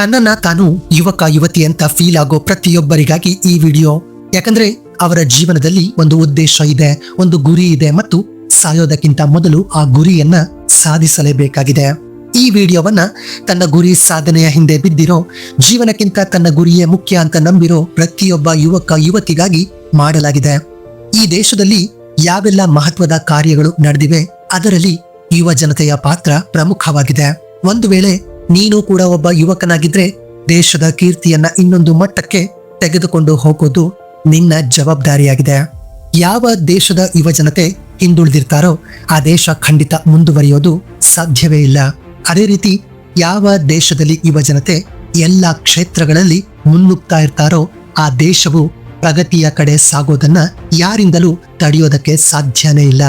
ತನ್ನನ್ನ ತಾನು ಯುವಕ, ಯುವತಿ ಅಂತ ಫೀಲ್ ಆಗೋ ಪ್ರತಿಯೊಬ್ಬರಿಗಾಗಿ ಈ ವಿಡಿಯೋ ಯಾಕಂದ್ರೆ ಅವರ ಜೀವನದಲ್ಲಿ ಒಂದು ಉದ್ದೇಶ ಇದೆ, ಒಂದು ಗುರಿ ಇದೆ ಮತ್ತು ಸಾಯೋದಕ್ಕಿಂತ ಮೊದಲು ಆ ಗುರಿಯನ್ನ ಸಾಧಿಸಲೇಬೇಕಾಗಿದೆ. ಈ ವಿಡಿಯೋವನ್ನ ತನ್ನ ಗುರಿ ಸಾಧನೆಯ ಹಿಂದೆ ಬಿದ್ದಿರೋ, ಜೀವನಕ್ಕಿಂತ ತನ್ನ ಗುರಿಯೇ ಮುಖ್ಯ ಅಂತ ನಂಬಿರೋ ಪ್ರತಿಯೊಬ್ಬ ಯುವಕ, ಯುವತಿಗಾಗಿ ಮಾಡಲಾಗಿದೆ. ಈ ದೇಶದಲ್ಲಿ ಯಾವೆಲ್ಲ ಮಹತ್ವದ ಕಾರ್ಯಗಳು ನಡೆದಿವೆ, ಅದರಲ್ಲಿ ಯುವ ಜನತೆಯ ಪಾತ್ರ ಪ್ರಮುಖವಾಗಿದೆ. ಒಂದು ವೇಳೆ ನೀನು ಕೂಡ ಒಬ್ಬ ಯುವಕನಾಗಿದ್ರೆ ದೇಶದ ಕೀರ್ತಿಯನ್ನ ಇನ್ನೊಂದು ಮಟ್ಟಕ್ಕೆ ತೆಗೆದುಕೊಂಡು ಹೋಗೋದು ನಿನ್ನ ಜವಾಬ್ದಾರಿಯಾಗಿದೆ. ಯಾವ ದೇಶದ ಯುವಜನತೆ ಹಿಂದುಳಿದಿರ್ತಾರೋ ಆ ದೇಶ ಖಂಡಿತ ಮುಂದುವರಿಯೋದು ಸಾಧ್ಯವೇ ಇಲ್ಲ. ಅದೇ ರೀತಿ ಯಾವ ದೇಶದಲ್ಲಿ ಯುವಜನತೆ ಎಲ್ಲ ಕ್ಷೇತ್ರಗಳಲ್ಲಿ ಮುನ್ನುಗ್ತಾ ಇರ್ತಾರೋ ಆ ದೇಶವು ಪ್ರಗತಿಯ ಕಡೆ ಸಾಗೋದನ್ನ ಯಾರಿಂದಲೂ ತಡೆಯೋದಕ್ಕೆ ಸಾಧ್ಯನೇ ಇಲ್ಲ.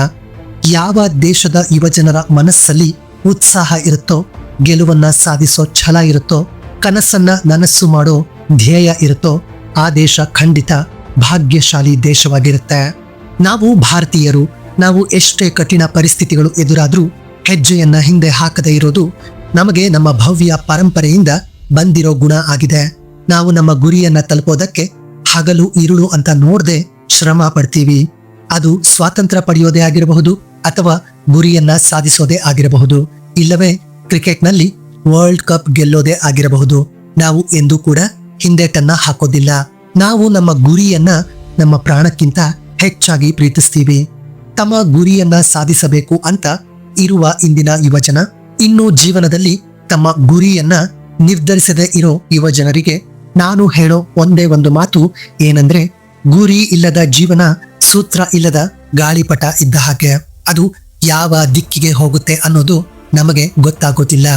ಯಾವ ದೇಶದ ಯುವಜನರ ಮನಸ್ಸಲ್ಲಿ ಉತ್ಸಾಹ ಇರುತ್ತೋ ಗೆಲುವನ್ನ ಸಾಧಿಸೋ ಛಲ ಇರುತ್ತೋ, ಕನಸನ್ನ ನನಸ್ಸು ಮಾಡೋ ಧ್ಯೇಯ ಇರುತ್ತೋ, ಆ ದೇಶ ಖಂಡಿತ ಭಾಗ್ಯಶಾಲಿ ದೇಶವಾಗಿರುತ್ತೆ. ನಾವು ಭಾರತೀಯರು, ನಾವು ಎಷ್ಟೇ ಕಠಿಣ ಪರಿಸ್ಥಿತಿಗಳು ಎದುರಾದರೂ ಹೆಜ್ಜೆಯನ್ನ ಹಿಂದೆ ಹಾಕದೇ ಇರೋದು ನಮಗೆ ನಮ್ಮ ಭವ್ಯ ಪರಂಪರೆಯಿಂದ ಬಂದಿರೋ ಗುಣ ಆಗಿದೆ. ನಾವು ನಮ್ಮ ಗುರಿಯನ್ನ ತಲುಪೋದಕ್ಕೆ ಹಗಲು ಇರುಳು ಅಂತ ನೋಡದೆ ಶ್ರಮ ಪಡ್ತೀವಿ. ಅದು ಸ್ವಾತಂತ್ರ್ಯ ಪಡೆಯೋದೇ ಆಗಿರಬಹುದು ಅಥವಾ ಗುರಿಯನ್ನ ಸಾಧಿಸೋದೇ ಆಗಿರಬಹುದು. ಇಲ್ಲವೇ ಕ್ರಿಕೆಟ್ನಲ್ಲಿ ವರ್ಲ್ಡ್ ಕಪ್ ಗೆಲ್ಲೋದೇ ಆಗಿರಬಹುದು. ನಾವು ಎಂದೂ ಕೂಡ ಹಿಂದೇಟನ್ನ ಹಾಕೋದಿಲ್ಲ. ನಾವು ನಮ್ಮ ಗುರಿಯನ್ನ ನಮ್ಮ ಪ್ರಾಣಕ್ಕಿಂತ ಹೆಚ್ಚಾಗಿ ಪ್ರೀತಿಸ್ತೀವಿ. ತಮ್ಮ ಗುರಿಯನ್ನ ಸಾಧಿಸಬೇಕು ಅಂತ ಇರುವ ಇಂದಿನ ಯುವಜನ ಇನ್ನು ಜೀವನದಲ್ಲಿ ತಮ್ಮ ಗುರಿಯನ್ನ ನಿರ್ಧರಿಸದೇ ಇರೋ ಯುವ ಜನರಿಗೆ ನಾನು ಹೇಳೋ ಒಂದೇ ಒಂದು ಮಾತು ಏನಂದ್ರೆ, ಗುರಿ ಇಲ್ಲದ ಜೀವನ ಸೂತ್ರ ಇಲ್ಲದ ಗಾಳಿಪಟ ಇದ್ದ ಹಾಗೆ. ಅದು ಯಾವ ದಿಕ್ಕಿಗೆ ಹೋಗುತ್ತೆ ಅನ್ನೋದು ನಮಗೆ ಗೊತ್ತಾಗೋದಿಲ್ಲ.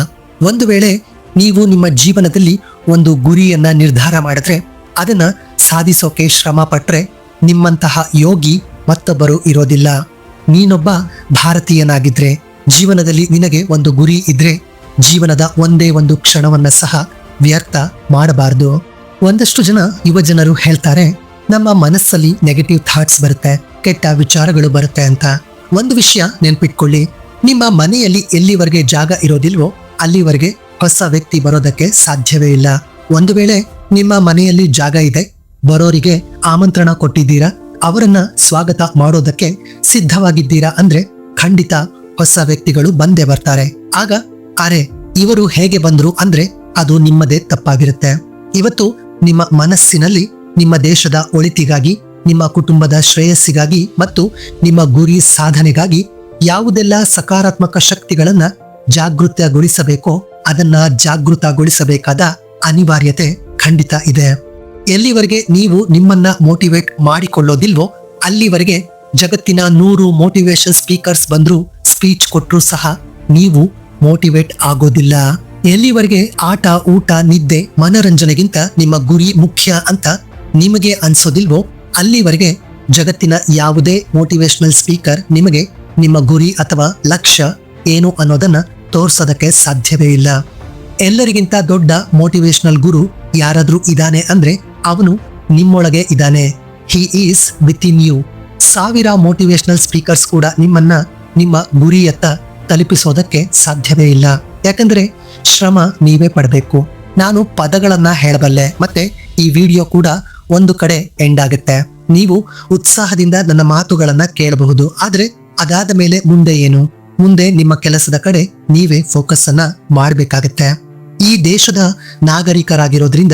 ಒಂದು ವೇಳೆ ನೀವು ನಿಮ್ಮ ಜೀವನದಲ್ಲಿ ಒಂದು ಗುರಿಯನ್ನ ನಿರ್ಧಾರ ಮಾಡಿದ್ರೆ, ಅದನ್ನ ಸಾಧಿಸೋಕೆ ಶ್ರಮ ಪಟ್ರೆ ನಿಮ್ಮಂತಹ ಯೋಗಿ ಮತ್ತೊಬ್ಬರು ಇರೋದಿಲ್ಲ. ನೀನೊಬ್ಬ ಭಾರತೀಯನಾಗಿದ್ರೆ, ಜೀವನದಲ್ಲಿ ನಿನಗೆ ಒಂದು ಗುರಿ ಇದ್ರೆ, ಜೀವನದ ಒಂದೇ ಒಂದು ಕ್ಷಣವನ್ನ ಸಹ ವ್ಯರ್ಥ ಮಾಡಬಾರದು. ಒಂದಷ್ಟು ಜನ ಯುವ ಜನರು ಹೇಳ್ತಾರೆ, ನಮ್ಮ ಮನಸ್ಸಲ್ಲಿ ನೆಗೆಟಿವ್ ಥಾಟ್ಸ್ ಬರುತ್ತೆ, ಕೆಟ್ಟ ವಿಚಾರಗಳು ಬರುತ್ತೆ ಅಂತ. ಒಂದು ವಿಷಯ ನೆನ್ಪಿಟ್ಕೊಳ್ಳಿ. ನಿಮ್ಮ ಮನೆಯಲ್ಲಿ ಎಲ್ಲಿವರೆಗೆ ಜಾಗ ಇರೋದಿಲ್ವೋ ಅಲ್ಲಿವರೆಗೆ ಹೊಸ ವ್ಯಕ್ತಿ ಬರೋದಕ್ಕೆ ಸಾಧ್ಯವೇ ಇಲ್ಲ. ಒಂದು ವೇಳೆ ನಿಮ್ಮ ಮನೆಯಲ್ಲಿ ಜಾಗ ಇದೆ, ಬರೋರಿಗೆ ಆಮಂತ್ರಣ ಕೊಟ್ಟಿದ್ದೀರಾ, ಅವರನ್ನ ಸ್ವಾಗತ ಮಾಡೋದಕ್ಕೆ ಸಿದ್ಧವಾಗಿದ್ದೀರಾ ಅಂದ್ರೆ ಖಂಡಿತ ಹೊಸ ವ್ಯಕ್ತಿಗಳು ಬಂದೇ ಬರ್ತಾರೆ. ಆಗ, ಅರೆ, ಇವರು ಹೇಗೆ ಬಂದ್ರು ಅಂದ್ರೆ ಅದು ನಿಮ್ಮದೇ ತಪ್ಪಾಗಿರುತ್ತೆ. ಇವತ್ತು ನಿಮ್ಮ ಮನಸ್ಸಿನಲ್ಲಿ ನಿಮ್ಮ ದೇಶದ ಒಳಿತಿಗಾಗಿ, ನಿಮ್ಮ ಕುಟುಂಬದ ಶ್ರೇಯಸ್ಸಿಗಾಗಿ ಮತ್ತು ನಿಮ್ಮ ಗುರಿ ಸಾಧನೆಗಾಗಿ ಯಾವುದೆಲ್ಲ ಸಕಾರಾತ್ಮಕ ಶಕ್ತಿಗಳನ್ನ ಜಾಗೃತಗೊಳಿಸಬೇಕೋ ಅದನ್ನ ಜಾಗೃತಗೊಳಿಸಬೇಕಾದ ಅನಿವಾರ್ಯತೆ ಖಂಡಿತ ಇದೆ. ಎಲ್ಲಿವರೆಗೆ ನೀವು ನಿಮ್ಮನ್ನ ಮೋಟಿವೇಟ್ ಮಾಡಿಕೊಳ್ಳೋದಿಲ್ವೋ ಅಲ್ಲಿವರೆಗೆ ಜಗತ್ತಿನ ನೂರು ಮೋಟಿವೇಶನ್ ಸ್ಪೀಕರ್ಸ್ ಬಂದ್ರು ಸ್ಪೀಚ್ ಕೊಟ್ಟರು ಸಹ ನೀವು ಮೋಟಿವೇಟ್ ಆಗೋದಿಲ್ಲ. ಎಲ್ಲಿವರೆಗೆ ಆಟ, ಊಟ, ನಿದ್ದೆ, ಮನರಂಜನೆಗಿಂತ ನಿಮ್ಮ ಗುರಿ ಮುಖ್ಯ ಅಂತ ನಿಮಗೆ ಅನ್ಸೋದಿಲ್ವೋ ಅಲ್ಲಿವರೆಗೆ ಜಗತ್ತಿನ ಯಾವುದೇ ಮೋಟಿವೇಶನಲ್ ಸ್ಪೀಕರ್ ನಿಮಗೆ ನಿಮ್ಮ ಗುರಿ ಅಥವಾ ಲಕ್ಷ್ಯ ಏನು ಅನ್ನೋದನ್ನ ತೋರ್ಸೋದಕ್ಕೆ ಸಾಧ್ಯವೇ ಇಲ್ಲ. ಎಲ್ಲರಿಗಿಂತ ದೊಡ್ಡ ಮೋಟಿವೇಶನಲ್ ಗುರು ಯಾರಾದ್ರೂ ಇದಾನೆ ಅಂದ್ರೆ ಅವನು ನಿಮ್ಮೊಳಗೆ ಇದ್ದಾನೆ he is with in you ಸಾವಿರ ಮೋಟಿವೇಶನಲ್ ಸ್ಪೀಕರ್ಸ್ ಕೂಡ ನಿಮ್ಮನ್ನ ನಿಮ್ಮ ಗುರಿಯತ್ತ ತಲುಪಿಸೋದಕ್ಕೆ ಸಾಧ್ಯವೇ ಇಲ್ಲ. ಯಾಕಂದ್ರೆ ಶ್ರಮ ನೀವೇ ಪಡಬೇಕು. ನಾನು ಪದಗಳನ್ನ ಹೇಳಬಲ್ಲೆ, ಮತ್ತೆ ಈ ವಿಡಿಯೋ ಕೂಡ ಒಂದು ಕಡೆ ಎಂಡ್ ಆಗುತ್ತೆ. ನೀವು ಉತ್ಸಾಹದಿಂದ ನನ್ನ ಮಾತುಗಳನ್ನ ಕೇಳಬಹುದು. ಆದ್ರೆ ಅದಾದ ಮೇಲೆ ಮುಂದೆ ಏನು? ಮುಂದೆ ನಿಮ್ಮ ಕೆಲಸದ ಕಡೆ ನೀವೇ ಫೋಕಸ್ ಅನ್ನ ಮಾಡಬೇಕಾಗತ್ತೆ. ಈ ದೇಶದ ನಾಗರಿಕರಾಗಿರೋದ್ರಿಂದ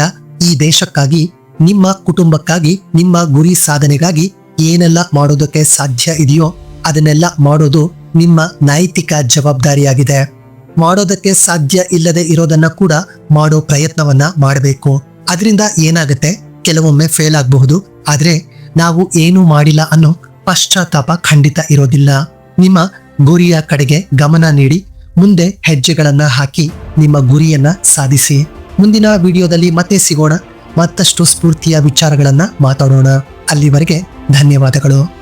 ಈ ದೇಶಕ್ಕಾಗಿ, ನಿಮ್ಮ ಕುಟುಂಬಕ್ಕಾಗಿ, ನಿಮ್ಮ ಗುರಿ ಸಾಧನೆಗಾಗಿ ಏನೆಲ್ಲ ಮಾಡೋದಕ್ಕೆ ಸಾಧ್ಯ ಇದೆಯೋ ಅದನ್ನೆಲ್ಲ ಮಾಡೋದು ನಿಮ್ಮ ನೈತಿಕ ಜವಾಬ್ದಾರಿಯಾಗಿದೆ. ಮಾಡೋದಕ್ಕೆ ಸಾಧ್ಯ ಇಲ್ಲದೆ ಇರೋದನ್ನ ಕೂಡ ಮಾಡೋ ಪ್ರಯತ್ನವನ್ನ ಮಾಡಬೇಕು. ಅದರಿಂದ ಏನಾಗುತ್ತೆ? ಕೆಲವೊಮ್ಮೆ ಫೇಲ್ ಆಗಬಹುದು. ಆದರೆ ನಾವು ಏನೂ ಮಾಡಿಲ್ಲ ಅನ್ನೋ ಪಶ್ಚಾತ್ತಾಪ ಖಂಡಿತ ಇರೋದಿಲ್ಲ. ನಿಮ್ಮ ಗುರಿಯ ಕಡೆಗೆ ಗಮನ ನೀಡಿ, ಮುಂದೆ ಹೆಜ್ಜೆಗಳನ್ನ ಹಾಕಿ ನಿಮ್ಮ ಗುರಿಯನ್ನ ಸಾಧಿಸಿ. ಮುಂದಿನ ವಿಡಿಯೋದಲ್ಲಿ ಮತ್ತೆ ಸಿಗೋಣ. ಮತ್ತಷ್ಟು ಸ್ಫೂರ್ತಿಯ ವಿಚಾರಗಳನ್ನ ಮಾತಾಡೋಣ. ಅಲ್ಲಿವರೆಗೆ ಧನ್ಯವಾದಗಳು.